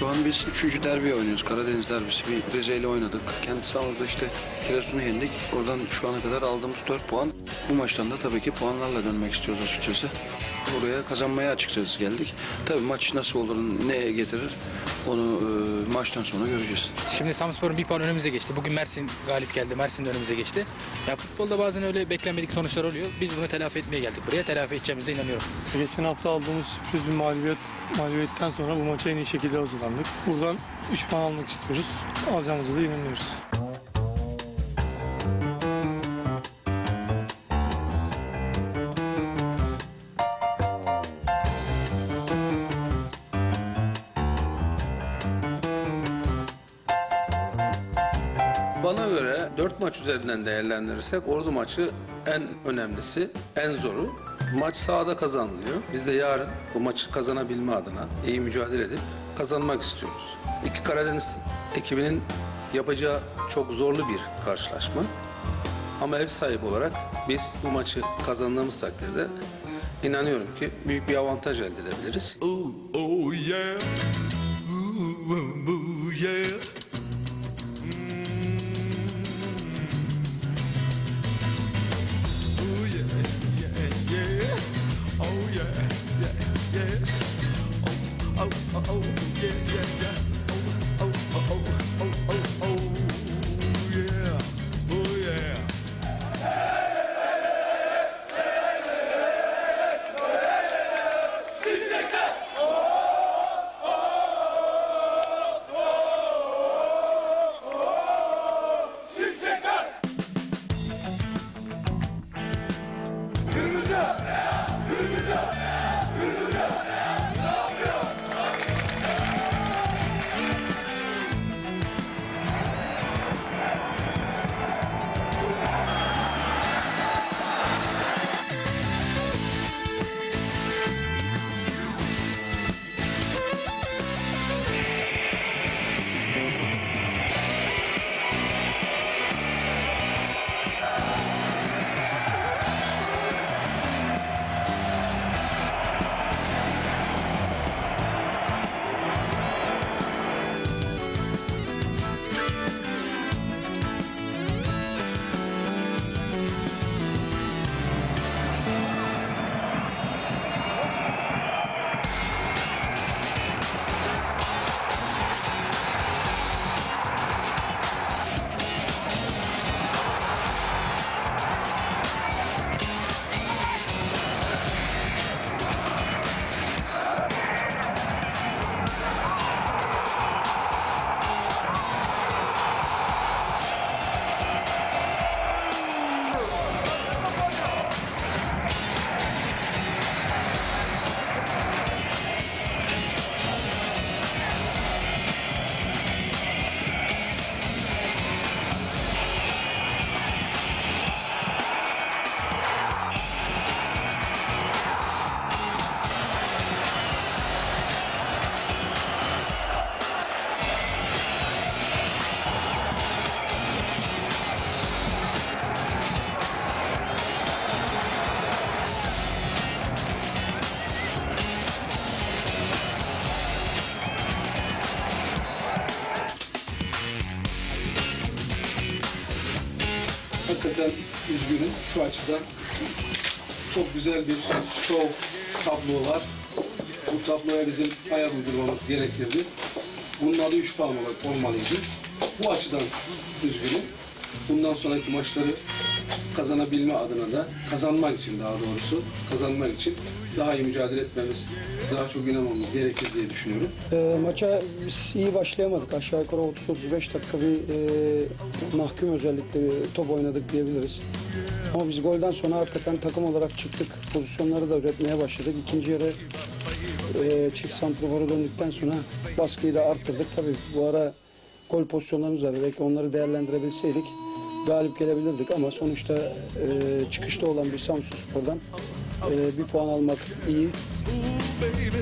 Şu an biz üçüncü derbi oynuyoruz. Karadeniz derbisi. Bir Rize ile oynadık. Kendi sahamızda işte Giresun'u yendik. Oradan şu ana kadar aldığımız 4 puan. Bu maçtan da tabii ki puanlarla dönmek istiyoruz açıkçası. Buraya kazanmaya açıkçası geldik. Tabii maç nasıl olur, ne getirir onu e, maçtan sonra göreceğiz. Şimdi Samspor'un bir puan önümüze geçti. Bugün Mersin galip geldi. Mersin de önümüze geçti. Ya futbolda bazen öyle beklenmedik sonuçlar oluyor. Biz bunu telafi etmeye geldik buraya. Telafi edeceğimize inanıyorum. Geçen hafta aldığımız sürpriz bir mağlubiyet, mağlubiyetten sonra bu maça en iyi şekilde hazırlandık. Buradan 3 puan almak istiyoruz. Alacağımıza da inanıyoruz. Bana göre 4 maç üzerinden değerlendirirsek Ordu maçı en önemlisi, en zoru. Maç sahada kazanılıyor. Biz de yarın bu maçı kazanabilme adına iyi mücadele edip kazanmak istiyoruz. İki Karadeniz ekibinin yapacağı çok zorlu bir karşılaşma. Ama ev sahibi olarak biz bu maçı kazandığımız takdirde inanıyorum ki büyük bir avantaj elde edebiliriz. Ooh, oh yeah. Ooh, ooh, yeah. Hakikaten üzgünüm şu açıdan. Çok güzel bir şov tablo var. Bu tabloya bizim ayak uydurmamız gerekirdi. Bunun adı 3 puan olmalıydı. Bu açıdan üzgünüm. Bundan sonraki maçları kazanabilme adına da kazanmak için daha doğrusu kazanmak için daha iyi mücadele etmemiz, daha çok inanmamız gerekir diye düşünüyorum. E, maça biz iyi başlayamadık. Aşağı yukarı 30-35 dakika bir e, mahkum özellikle bir top oynadık diyebiliriz. Ama biz golden sonra hakikaten takım olarak çıktık. Pozisyonları da üretmeye başladık. İkinci yarı e, çift santrofora döndükten sonra baskıyı da arttırdık. Tabii bu ara gol pozisyonlarımız var. Belki onları değerlendirebilseydik galip gelebilirdik ama sonuçta e, çıkışta olan bir Samsun Spor'dan e, bir puan almak iyi. Baby.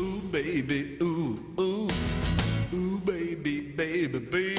Ooh, baby, ooh, ooh. Ooh, baby, baby, baby.